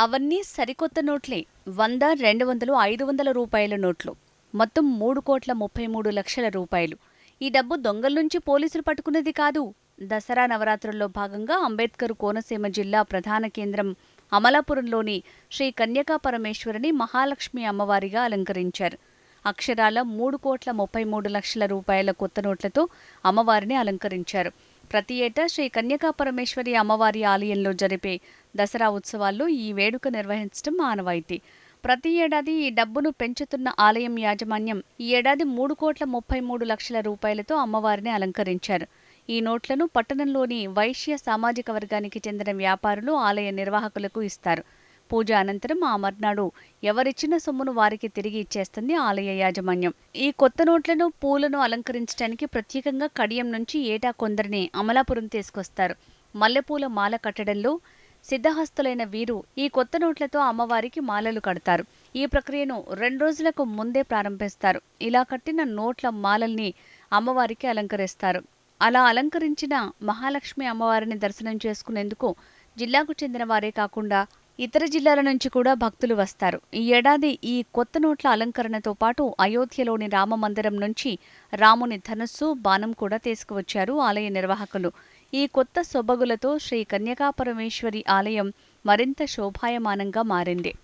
అవన్నీ సరికొత్త నోట్లే. వంద రెండు వందలు ఐదు వందల రూపాయల నోట్లు. మొత్తం మూడు కోట్ల ముప్పై మూడు లక్షల రూపాయలు. ఈ డబ్బు దొంగల నుంచి పోలీసులు పట్టుకున్నది కాదు. దసరా నవరాత్రుల్లో భాగంగా అంబేద్కర్ కోనసీమ జిల్లా ప్రధాన కేంద్రం అమలాపురంలోని శ్రీ కన్యకా పరమేశ్వరిని మహాలక్ష్మి అమ్మవారిగా అలంకరించారు. అక్షరాల మూడు కోట్ల ముప్పై మూడు లక్షల రూపాయల కొత్త నోట్లతో అమ్మవారిని అలంకరించారు. ప్రతి ఏటా శ్రీ కన్యకా పరమేశ్వరి అమ్మవారి ఆలయంలో జరిపే దసరా ఉత్సవాల్లో ఈ వేడుక నిర్వహించడం ఆనవాయితీ. ప్రతి ఏడాది ఈ డబ్బును పెంచుతున్న ఆలయం యాజమాన్యం ఈ ఏడాది మూడు కోట్ల ముప్పై మూడు లక్షల రూపాయలతో అమ్మవారిని అలంకరించారు. ఈ నోట్లను పట్టణంలోని వైశ్య సామాజిక వర్గానికి చెందిన వ్యాపారులు ఆలయ నిర్వాహకులకు ఇస్తారు. పూజ అనంతరం ఆ మర్నాడు ఎవరిచ్చిన సొమ్మును వారికి తిరిగి ఇచ్చేస్తుంది ఆలయ యాజమాన్యం. ఈ కొత్త నోట్లను పూలను అలంకరించడానికి ప్రత్యేకంగా కడియం నుంచి ఏటా కొందరిని అమలాపురం తీసుకొస్తారు. మల్లెపూల మాల కట్టడంలో సిద్ధహస్తులైన వీరు ఈ కొత్త నోట్లతో అమ్మవారికి మాలలు కడతారు. ఈ ప్రక్రియను రెండు రోజులకు ముందే ప్రారంభిస్తారు. ఇలా కట్టిన నోట్ల మాలల్ని అమ్మవారికి అలంకరిస్తారు. అలా అలంకరించిన మహాలక్ష్మి అమ్మవారిని దర్శనం చేసుకునేందుకు జిల్లాకు చెందిన వారే కాకుండా ఇతర జిల్లాల నుంచి కూడా భక్తులు వస్తారు. ఈ ఏడాది ఈ కొత్త నోట్ల అలంకరణతో పాటు అయోధ్యలోని రామ మందిరం నుంచి రాముని ధనుస్సు బాణం కూడా తీసుకువచ్చారు ఆలయ నిర్వాహకులు. ఈ కొత్త సొబగులతో శ్రీ కన్యకాపరమేశ్వరి ఆలయం మరింత శోభాయమానంగా మారింది.